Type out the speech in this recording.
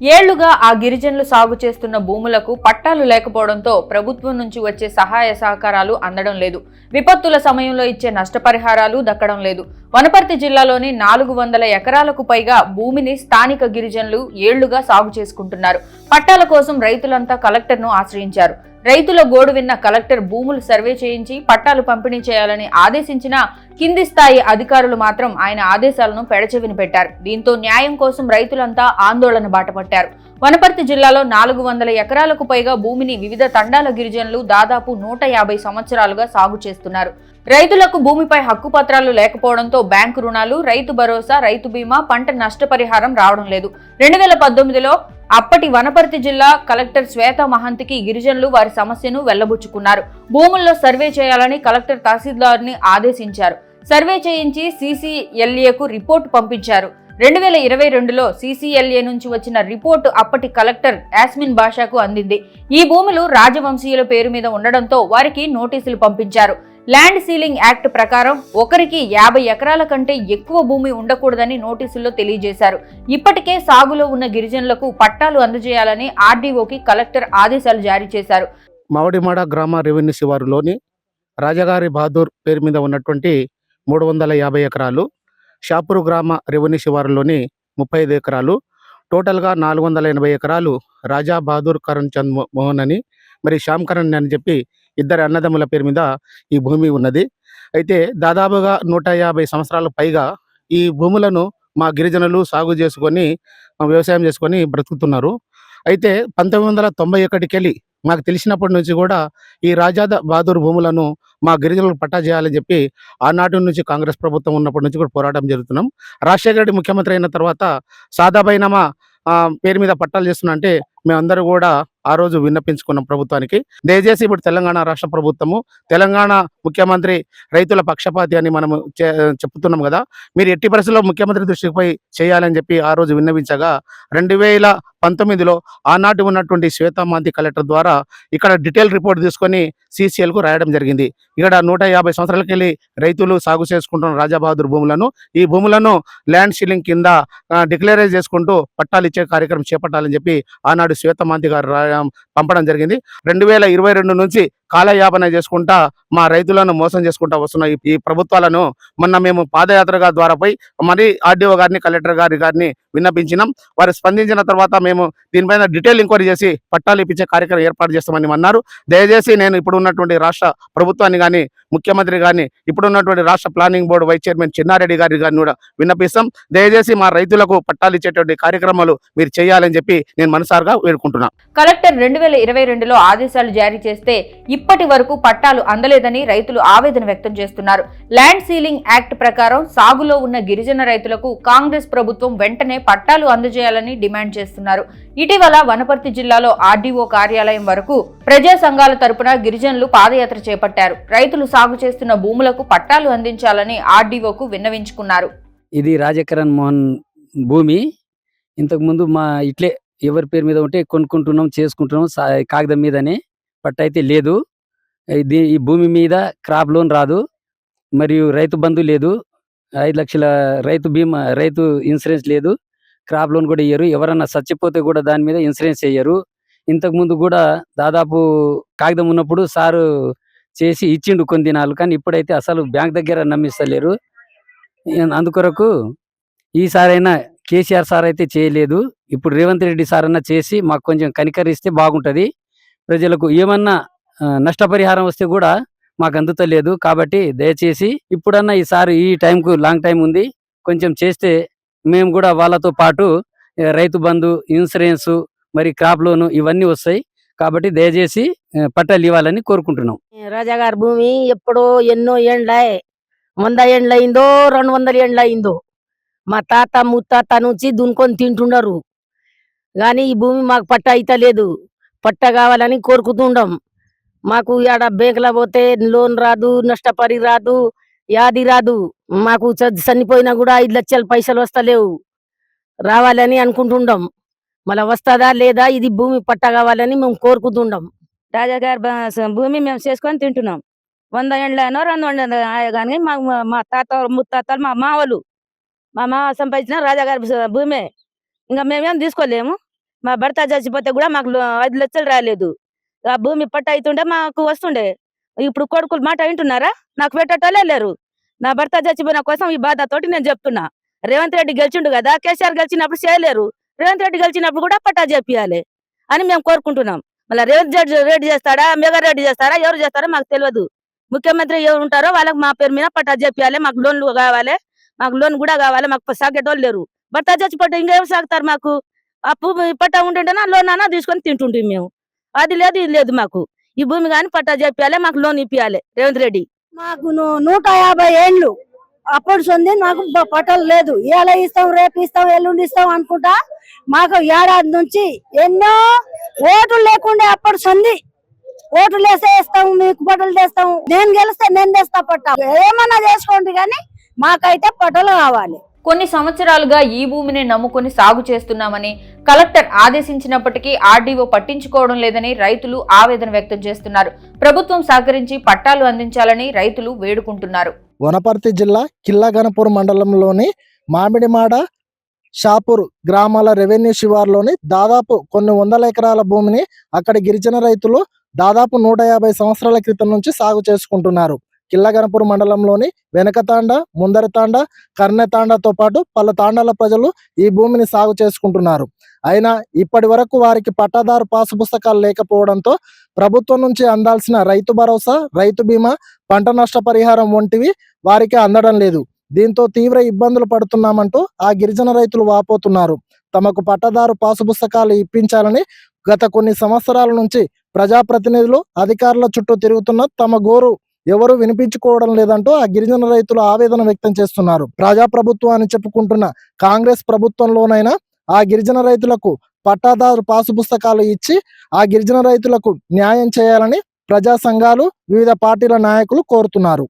ఏళ్ళుగా ఆ గిరిజనులు సాగు చేస్తున్న భూములకు పట్టాలు లేకపోవడంతో ప్రభుత్వం నుంచి వచ్చే సహాయ సహకారాలు అందడం లేదు. విపత్తుల సమయంలో ఇచ్చే నష్టపరిహారాలు దక్కడం లేదు. వనపర్తి జిల్లాలోని నాలుగు వందల ఎకరాలకు పైగా భూమిని స్థానిక గిరిజనులు ఏళ్ళుగా సాగు చేసుకుంటున్నారు. పట్టాల కోసం రైతులంతా కలెక్టర్ను ఆశ్రయించారు. రైతుల గోడు విన్న కలెక్టర్ భూములు సర్వే చేయించి పట్టాలు పంపిణీ చేయాలని ఆదేశించిన కింది స్థాయి అధికారులు మాత్రం ఆయన ఆదేశాలను పెడచెవిని పెట్టారు. దీంతో న్యాయం కోసం రైతులంతా ఆందోళన బాటపట్టారు. వనపర్తి జిల్లాలో నాలుగు వందల ఎకరాలకు పైగా భూమిని వివిధ తండాల గిరిజనులు దాదాపు నూట యాభై సంవత్సరాలుగా సాగు చేస్తున్నారు. రైతులకు భూమిపై హక్కు పత్రాలు లేకపోవడంతో బ్యాంకు రుణాలు రైతు భరోసా రైతు బీమా పంట నష్టపరిహారం రావడం లేదు. రెండు వేల పద్దెనిమిదిలో అప్పటి వనపర్తి జిల్లా కలెక్టర్ శ్వేత మహంతికి గిరిజనులు వారి సమస్యను వెల్లబుచ్చుకున్నారు భూముల్లో సర్వే చేయాలని కలెక్టర్ తహసీల్దార్ని ఆదేశించారు. సర్వే చేయించి సీసీఎల్ఏకు రిపోర్టు పంపించారు. రెండు వేల ఇరవై రెండులో సీసీఎల్ఏ నుంచి వచ్చిన రిపోర్టు అప్పటి కలెక్టర్ యాస్మిన్ బాషాకు అందింది. ఈ భూములు రాజవంశీయుల పేరు మీద ఉండడంతో వారికి నోటీసులు పంపించారు. ల్యాండ్ సీలింగ్ యాక్ట్ ప్రకారం ఒకరికి యాభై ఎకరాల కంటే ఎక్కువ భూమి ఉండకూడదని నోటీసుల్లో తెలియజేశారు. ఇప్పటికే సాగులో ఉన్న గిరిజనులకు పట్టాలు అందజేయాలని ఆర్డీఓకి కలెక్టర్ ఆదేశాలు జారీ చేశారు. మావడిమాడ గ్రామ రెవెన్యూ శివారులోని రాజగారి బహదూర్ పేరు మీద ఉన్నటువంటి మూడు వందల యాభై ఎకరాలు షాపూరు గ్రామ రెవెన్యూ శివారులోని ముప్పై ఐదు ఎకరాలు టోటల్గా నాలుగు వందల ఎనభై ఎకరాలు రాజా బహదూర్ కరణ్ చంద్ మోహన్ అని మరి శ్యామ్ కరణ్ అని చెప్పి ఇద్దరు అన్నదమ్ముల పేరు మీద ఈ భూమి ఉన్నది. అయితే దాదాపుగా నూట యాభై సంవత్సరాల పైగా ఈ భూములను మా గిరిజనులు సాగు చేసుకొని వ్యవసాయం చేసుకొని బ్రతుకుతున్నారు. అయితే పంతొమ్మిది వందల తొంభై ఒకటికెళ్ళి మాకు తెలిసినప్పటి నుంచి కూడా ఈ రాజాద బహదూర్ భూములను మా గిరిజనులకు పట్టా చేయాలని చెప్పి ఆనాటి నుంచి కాంగ్రెస్ ప్రభుత్వం ఉన్నప్పటి నుంచి కూడా పోరాటం జరుగుతున్నాం. రాజశేఖర రెడ్డి ముఖ్యమంత్రి అయిన తర్వాత సాదాబైనమా ఆ, పేరు మీద పట్టాలు చేస్తున్నా అంటే మేమందరూ కూడా ఆ రోజు విన్నపించుకున్నాం ప్రభుత్వానికి. దయచేసి ఇప్పుడు తెలంగాణ రాష్ట్ర ప్రభుత్వము తెలంగాణ ముఖ్యమంత్రి రైతుల పక్షపాతి అని మనం చెప్తున్నాం కదా. మీరు ఎట్టి పరిస్థితుల్లో ముఖ్యమంత్రి దృష్టికి పోయి చేయాలని చెప్పి ఆ రోజు విన్నవించగా రెండు వేల పంతొమ్మిదిలో ఆనాటి ఉన్నటువంటి శ్వేతామాంతి కలెక్టర్ ద్వారా ఇక్కడ డీటెయిల్ రిపోర్ట్ తీసుకొని సీసీఎల్కు కు రాయడం జరిగింది. ఇక్కడ నూట యాభై సంవత్సరాలకి వెళ్ళి రైతులు సాగు చేసుకుంటున్న రాజాబహదూర్ భూములను ఈ భూములను ల్యాండ్ షీలింగ్ కింద డిక్లేరైజ్ చేసుకుంటూ పట్టాలు ఇచ్చే కార్యక్రమం చేపట్టాలని చెప్పి ఆనాడు శ్వేతమాంతి గారు పంపడం జరిగింది. రెండు వేల ఇరవై రెండు నుంచి కాలయాపన చేసుకుంటా మా రైతులను మోసం చేసుకుంటా వస్తున్న ఈ- ప్రభుత్వాలను మొన్న మేము పాదయాత్రగా ద్వారా పోయి మరి ఆర్డీఓ గారిని కలెక్టర్ గారి గారిని విన్నపించినాం. వారు స్పందించిన తర్వాత మేము దీనిపైన డీటెయిల్ ఎంక్వైరీ చేసి పట్టాలు ఇప్పించే కార్యక్రమం ఏర్పాటు చేస్తామని అన్నారు. దయచేసి నేను ఇప్పుడు ఉన్నటువంటి రాష్ట్ర ప్రభుత్వాన్ని కానీ ముఖ్యమంత్రి గారిని ఇప్పుడు ఉన్నటువంటి రాష్ట్ర planning board vice chairman Chinnareddy గారి గారిని కూడా విన్నపిస్తాం. దయచేసి మా రైతులకు పట్టాలు ఇచ్చేటువంటి కార్యక్రమాలు మీరు చేయాలని చెప్పి నేను మనసారుగా వేడుకుంటున్నాను కలెక్టర్ రెండు వేల ఇరవై రెండులో ఆదేశాలు జారీ చేస్తే ఇప్పటి వరకు పట్టాలు అందలేదని రైతులు ఆవేదన వ్యక్తం చేస్తున్నారు. ల్యాండ్ సీలింగ్ యాక్ట్ ప్రకారం సాగులో ఉన్న గిరిజన రైతులకు కాంగ్రెస్ ప్రభుత్వం వెంటనే పట్టాలు అందజేయాలని డిమాండ్ చేస్తున్నారు. ఇటీవల వనపర్తి జిల్లాలో ఆర్డీఓ కార్యాలయం వరకు ప్రజా సంఘాల తరపున గిరిజనులు పాదయాత్ర చేపట్టారు. రైతులు సాగు చేస్తున్న భూములకు పట్టాలు అందించాలని ఆర్డీఓకు విన్నవించుకున్నారు. ఇది రాజకరణ్ మోహన్ భూమి. ఇంతకుముందు మా ఇట్లే ఎవరి పేరు మీద ఉంటే కొనుక్కుంటున్నాం చేసుకుంటున్నాం కాగితం మీదనే పట్ట అయితే లేదు. ఈ భూమి మీద క్రాప్ లోన్ రాదు. మరియు రైతు బంధు లేదు. ఐదు లక్షల రైతు బీమా రైతు ఇన్సూరెన్స్ లేదు. క్రాప్ లోన్ కూడా ఇయ్యరు. ఎవరన్నా చచ్చిపోతే కూడా దాని మీద ఇన్సూరెన్స్ వేయరు ఇంతకు ముందు కూడా దాదాపు కాగితం ఉన్నప్పుడు సారు చేసి ఇచ్చిండు కొన్ని దినాలు కానీ ఇప్పుడైతే అసలు బ్యాంక్ దగ్గర నమ్మిస్తలేరు. అందుకొరకు ఈసారైనా కేసీఆర్ సార్ అయితే చేయలేదు. ఇప్పుడు రేవంత్ రెడ్డి సార్ అన్నా చేసి మాకు కొంచెం కనికరిస్తే బాగుంటది. ప్రజలకు ఏమన్నా నష్టపరిహారం వస్తే కూడా మాకు అందుతలేదు. కాబట్టి దయచేసి ఇప్పుడన్నా ఈసారి ఈ టైంకు లాంగ్ టైం ఉంది కొంచెం చేస్తే మేము కూడా వాళ్ళతో పాటు రైతు బంధు ఇన్సూరెన్స్ మరి క్రాప్ లోను ఇవన్నీ వస్తాయి. కాబట్టి దయచేసి పట్టాలు ఇవ్వాలని కోరుకుంటున్నాం. రాజా గారి భూమి ఎప్పుడో ఎన్నో ఏండ్లాయ్ వంద ఏండ్ల అయిందో రెండు వందల ఏండ్ల అయిందో మా తాత ముత్తాత నుంచి దున్కొని తింటున్నారు. కానీ ఈ భూమి మాకు పట్ట అయితే లేదు. పట్ట కావాలని కోరుకుతుండం మాకు ఆడ బ్యాంకులో పోతే లోన్ రాదు నష్టపరి రాదు యాది రాదు. మాకు చనిపోయినా కూడా ఐదు లక్షల పైసలు వస్తలేవు. రావాలని అనుకుంటుండం మళ్ళీ వస్తుందా లేదా? ఇది భూమి పట్ట కావాలని మేము కోరుకుతుండం రాజాగారి బ- భూమి మేము చేసుకొని తింటున్నాం. వంద ఎండ్లనో రెండు వందల కానీ మా మా- తాత ముత్తాతలు మా మావలు. మా మావ సంపాదించిన రాజాగారి భూమే. ఇంకా మేమేం తీసుకోలేము. మా భర్త చచ్చిపోతే కూడా మాకు ఐదు లక్షలు రాలేదు. ఆ భూమి పట్ట అవుతుండే మాకు వస్తుండే. ఇప్పుడు కొడుకులు మాట వింటున్నారా? నాకు పెట్టేటోళ్ళే లేరు. నా భర్త చచ్చిపోయిన కోసం ఈ బాధతోటి నేను చెప్తున్నా. రేవంత్ రెడ్డి గెలిచిండు కదా? కేసీఆర్ గెలిచినప్పుడు చేయలేరు. రేవంత్ రెడ్డి గెలిచినప్పుడు కూడా పట్టా చెప్పియాలి అని మేము కోరుకుంటున్నాం. మళ్ళీ రేవంత్ రెడ్డి రెడ్డి చేస్తాడా మెగా రెడ్డి చేస్తారా ఎవరు చేస్తారో మాకు తెలియదు. ముఖ్యమంత్రి ఎవరు ఉంటారో వాళ్ళకి మా పేరు మీద పట్టా చెప్పాలి మాకు లోన్లు కావాలి మాకు లోన్ కూడా కావాలి మాకు సాగేటోళ్ళు లేరు. భర్త చచ్చిపోతే ఇంకేం సాగుతారు మాకు? అప్పు పట్టా ఉంటుంటేనా లోన్ అన్నా తీసుకొని తింటుంటే మేము. అది లేదు ఇది లేదు మాకు. ఈ భూమి కానీ పట్టా చెప్పాలి మాకు లోన్ ఇప్పియాలి రేవంత్ రెడ్డి. మాకు నూట యాభై ఏళ్ళు. అప్పుడు ఉంది నాకు బ- పట్టలు లేదు. ఇలా ఇస్తాం రేపు ఇస్తాం ఎల్లుండి ఇస్తాం అనుకుంటా మాకు ఏడాది నుంచి ఎన్నో ఓట్లు లేకుండా అప్పుడు ఉంది ఓట్లు వేస్తే ఇస్తాం మీకు పట్టలు తెస్తాం. నేను గెలిస్తే నేను తెస్తా పట్ట. ఏమన్నా చేసుకోండి కానీ మాకైతే పట్టలు కావాలి. కొన్ని సంవత్సరాలుగా ఈ భూమిని నమ్ముకొని సాగు చేస్తున్నామని కలెక్టర్ ఆదేశించినప్పటికీ ఆర్డీఓ పట్టించుకోవడం లేదని రైతులు ఆవేదన వ్యక్తం చేస్తున్నారు. ప్రభుత్వం సహకరించి పట్టాలు అందించాలని రైతులు వేడుకుంటున్నారు. వనపర్తి జిల్లా కిల్లాగనపూర్ మండలంలోని మామిడిమాడ షాపూర్ గ్రామాల రెవెన్యూ శివార్లోని దాదాపు కొన్ని వందల ఎకరాల భూమిని అక్కడ గిరిజన రైతులు దాదాపు నూట యాభై సంవత్సరాల క్రితం నుంచి సాగు చేసుకుంటున్నారు. కిల్లగనపూర్ మండలంలోని వెనకతాండ ముందరతాండ కర్ణతాండతో పాటు పలు తాండాల ప్రజలు ఈ భూమిని సాగు చేసుకుంటున్నారు. అయినా ఇప్పటి వరకు వారికి పట్టాదారు పాసు పుస్తకాలు లేకపోవడంతో ప్రభుత్వం నుంచి అందాల్సిన రైతు భరోసా రైతు బీమా పంట నష్ట పరిహారం వంటివి వారికి అందడం లేదు. దీంతో తీవ్ర ఇబ్బందులు పడుతున్నామంటూ ఆ గిరిజన రైతులు వాపోతున్నారు. తమకు పట్టదారు పాసు పుస్తకాలు ఇప్పించాలని గత కొన్ని సంవత్సరాల నుంచి ప్రజాప్రతినిధులు అధికారుల చుట్టూ తిరుగుతున్న తమ గోరు ఎవరు వినిపించుకోవడం లేదంటూ ఆ గిరిజన రైతులు ఆవేదన వ్యక్తం చేస్తున్నారు. ప్రజాప్రభుత్వం అని చెప్పుకుంటున్న కాంగ్రెస్ ప్రభుత్వంలోనైనా ఆ గిరిజన రైతులకు పట్టాదారు పాసు పుస్తకాలు ఇచ్చి ఆ గిరిజన రైతులకు న్యాయం చేయాలని ప్రజా సంఘాలు వివిధ పార్టీల నాయకులు కోరుతున్నారు.